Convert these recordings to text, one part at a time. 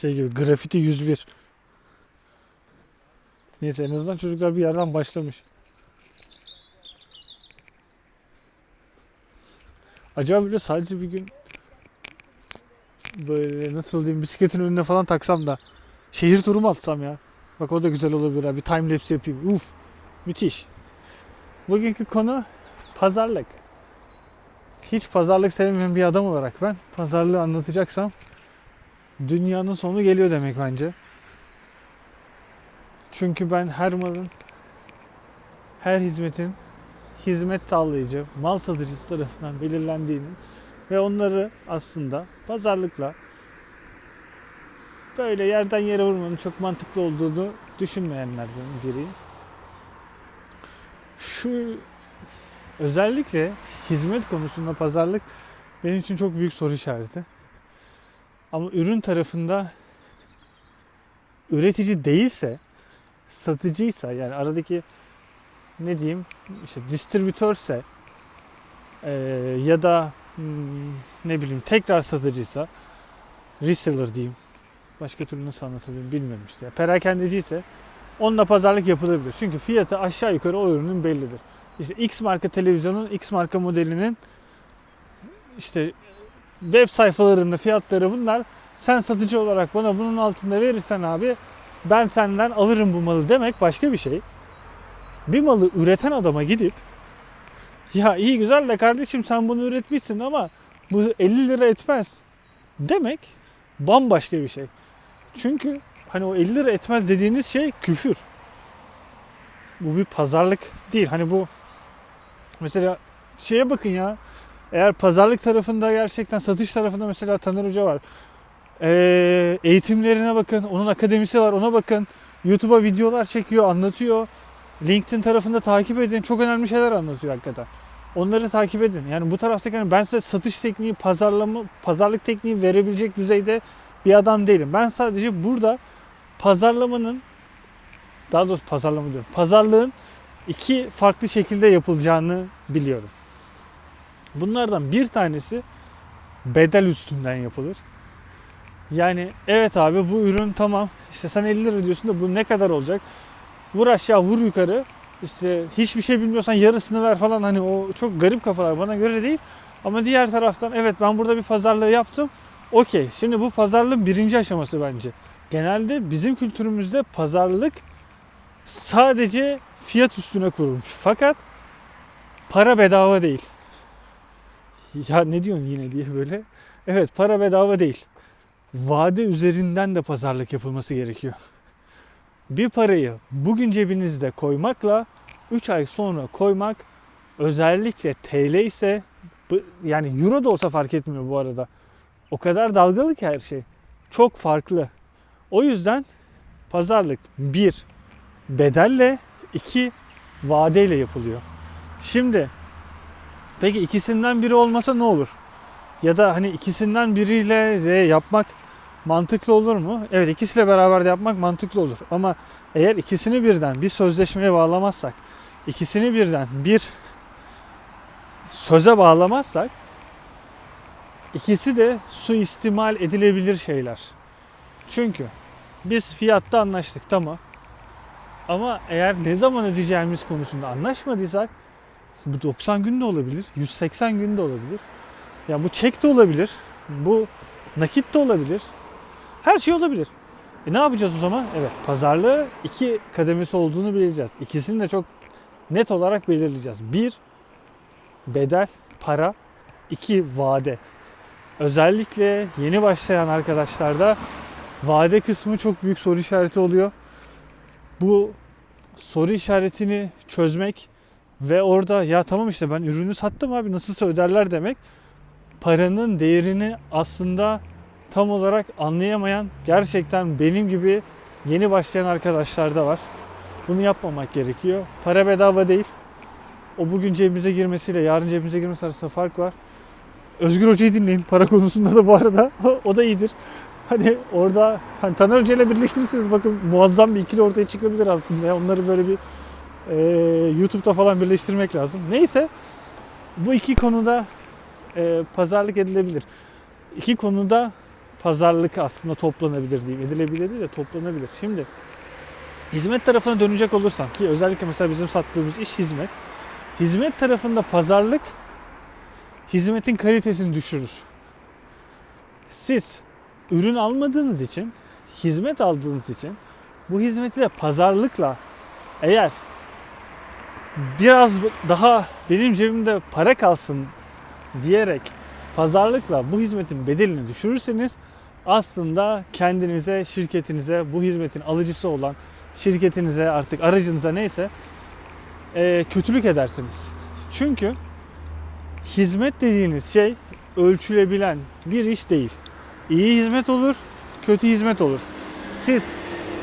Şey gibi grafiti 101. Neyse en azından çocuklar bir yerden başlamış. Acaba böyle sadece bir gün böyle nasıl diyeyim bisikletin önüne falan taksam da şehir turu mu atsam ya? Bak o da güzel olabilir ha. Bir time lapse yapayım. Uf. Müthiş. Bugünkü konu pazarlık. Hiç pazarlık sevmeyen bir adam olarak ben pazarlığı anlatacaksam dünyanın sonu geliyor demek bence. Çünkü ben her malın, her hizmetin hizmet sağlayıcı, mal satıcısı tarafından belirlendiğini ve onları aslında pazarlıkla böyle yerden yere vurmanın çok mantıklı olduğunu düşünmeyenlerden biriyim. Şu özellikle hizmet konusunda pazarlık benim için çok büyük soru işareti. Ama ürün tarafında üretici değilse, satıcıysa yani aradaki ne diyeyim işte distribütörse eee, ya da hmm, ne bileyim tekrar satıcıysa reseller diyeyim. Başka türlü nasıl anlatabilirim bilmiyorum işte. Perakendeci ise onunla pazarlık yapılabilir. Çünkü fiyatı aşağı yukarı o ürünün bellidir. İşte X marka televizyonun X marka modelinin işte web sayfalarında fiyatları bunlar. Sen satıcı olarak bana bunun altında verirsen abi ben senden alırım bu malı demek başka bir şey. Bir malı üreten adama gidip ya iyi güzel de kardeşim sen bunu üretmişsin ama bu 50 lira etmez demek bambaşka bir şey. Çünkü hani o 50 lira etmez dediğiniz şey küfür. Bu bir pazarlık değil. Hani bu mesela şeye bakın ya eğer pazarlık tarafında gerçekten satış tarafında mesela Taner Hoca var. Ee, eğitimlerine bakın. Onun akademisi var. Ona bakın. YouTube'a videolar çekiyor, anlatıyor. LinkedIn tarafında takip edin. Çok önemli şeyler anlatıyor hakikaten. Onları takip edin. Yani bu taraftaki hani ben size satış tekniği, pazarlama, pazarlık tekniği verebilecek düzeyde bir adam değilim. Ben sadece burada pazarlamanın daha doğrusu pazarlama diyorum. Pazarlığın iki farklı şekilde yapılacağını biliyorum. Bunlardan bir tanesi bedel üstünden yapılır. Yani evet abi bu ürün tamam. İşte sen 50 lira diyorsun da bu ne kadar olacak? Vur aşağı vur yukarı. İşte hiçbir şey bilmiyorsan yarısını ver falan hani o çok garip kafalar bana göre değil. Ama diğer taraftan evet ben burada bir pazarlığı yaptım. Okey. Şimdi bu pazarlığın birinci aşaması bence. Genelde bizim kültürümüzde pazarlık sadece fiyat üstüne kurulmuş. Fakat para bedava değil. Ya ne diyorsun yine diye böyle. Evet para bedava değil. Vade üzerinden de pazarlık yapılması gerekiyor. Bir parayı bugün cebinizde koymakla 3 ay sonra koymak özellikle TL ise yani euro da olsa fark etmiyor bu arada. O kadar dalgalı ki her şey. Çok farklı. O yüzden pazarlık bir bedelle iki vadeyle yapılıyor. Şimdi peki ikisinden biri olmasa ne olur? Ya da hani ikisinden biriyle de yapmak mantıklı olur mu? Evet ikisiyle beraber de yapmak mantıklı olur. Ama eğer ikisini birden bir sözleşmeye bağlamazsak, ikisini birden bir söze bağlamazsak ikisi de suistimal edilebilir şeyler. Çünkü biz fiyatta anlaştık tamam. Ama eğer ne zaman ödeyeceğimiz konusunda anlaşmadıysak bu 90 gün de olabilir, 180 gün de olabilir. Ya bu çek de olabilir, bu nakit de olabilir. Her şey olabilir. E ne yapacağız o zaman? Evet pazarlığı iki kademesi olduğunu bileceğiz. İkisini de çok net olarak belirleyeceğiz. Bir, bedel, para. iki vade. Özellikle yeni başlayan arkadaşlarda vade kısmı çok büyük soru işareti oluyor. Bu soru işaretini çözmek ve orada ya tamam işte ben ürünü sattım abi nasılsa öderler demek paranın değerini aslında tam olarak anlayamayan gerçekten benim gibi yeni başlayan arkadaşlar da var. Bunu yapmamak gerekiyor. Para bedava değil. O bugün cebimize girmesiyle yarın cebimize girmesi arasında fark var. Özgür Hoca'yı dinleyin. Para konusunda da bu arada. o da iyidir. Hani orada hani Taner Hoca ile birleştirirseniz bakın muazzam bir ikili ortaya çıkabilir aslında. Onları böyle bir e, YouTube'da falan birleştirmek lazım. Neyse bu iki konuda e, pazarlık edilebilir. İki konuda pazarlık aslında toplanabilir diyeyim. Edilebilir değil de toplanabilir. Şimdi hizmet tarafına dönecek olursam ki özellikle mesela bizim sattığımız iş hizmet. Hizmet tarafında pazarlık hizmetin kalitesini düşürür. Siz ürün almadığınız için, hizmet aldığınız için bu hizmeti de pazarlıkla eğer biraz daha benim cebimde para kalsın diyerek pazarlıkla bu hizmetin bedelini düşürürseniz aslında kendinize, şirketinize, bu hizmetin alıcısı olan şirketinize artık aracınıza neyse eee, kötülük edersiniz. Çünkü hizmet dediğiniz şey ölçülebilen bir iş değil. İyi hizmet olur, kötü hizmet olur. Siz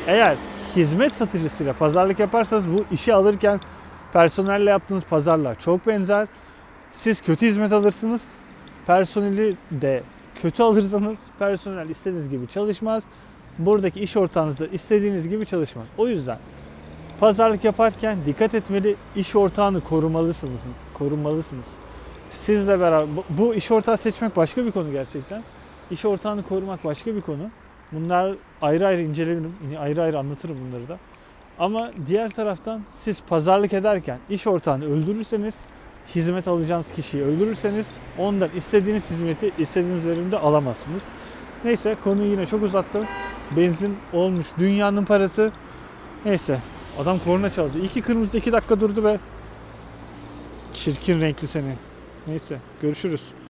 eğer hizmet satıcısıyla pazarlık yaparsanız bu işi alırken personelle yaptığınız pazarlığa çok benzer. Siz kötü hizmet alırsınız. Personeli de kötü alırsanız personel istediğiniz gibi çalışmaz. Buradaki iş ortağınız da istediğiniz gibi çalışmaz. O yüzden pazarlık yaparken dikkat etmeli, iş ortağını korumalısınız. Korumalısınız. Sizle beraber bu- iş ortağı seçmek başka bir konu gerçekten. İş ortağını korumak başka bir konu. Bunlar ayrı ayrı incelerim, ayrı ayrı anlatırım bunları da. Ama diğer taraftan siz pazarlık ederken iş ortağını öldürürseniz, hizmet alacağınız kişiyi öldürürseniz ondan istediğiniz hizmeti istediğiniz verimde alamazsınız. Neyse konuyu yine çok uzattım. Benzin olmuş dünyanın parası. Neyse adam korna çaldı. İyi ki kırmızıda 2 dakika durdu be. Çirkin renkli seni. Neyse görüşürüz.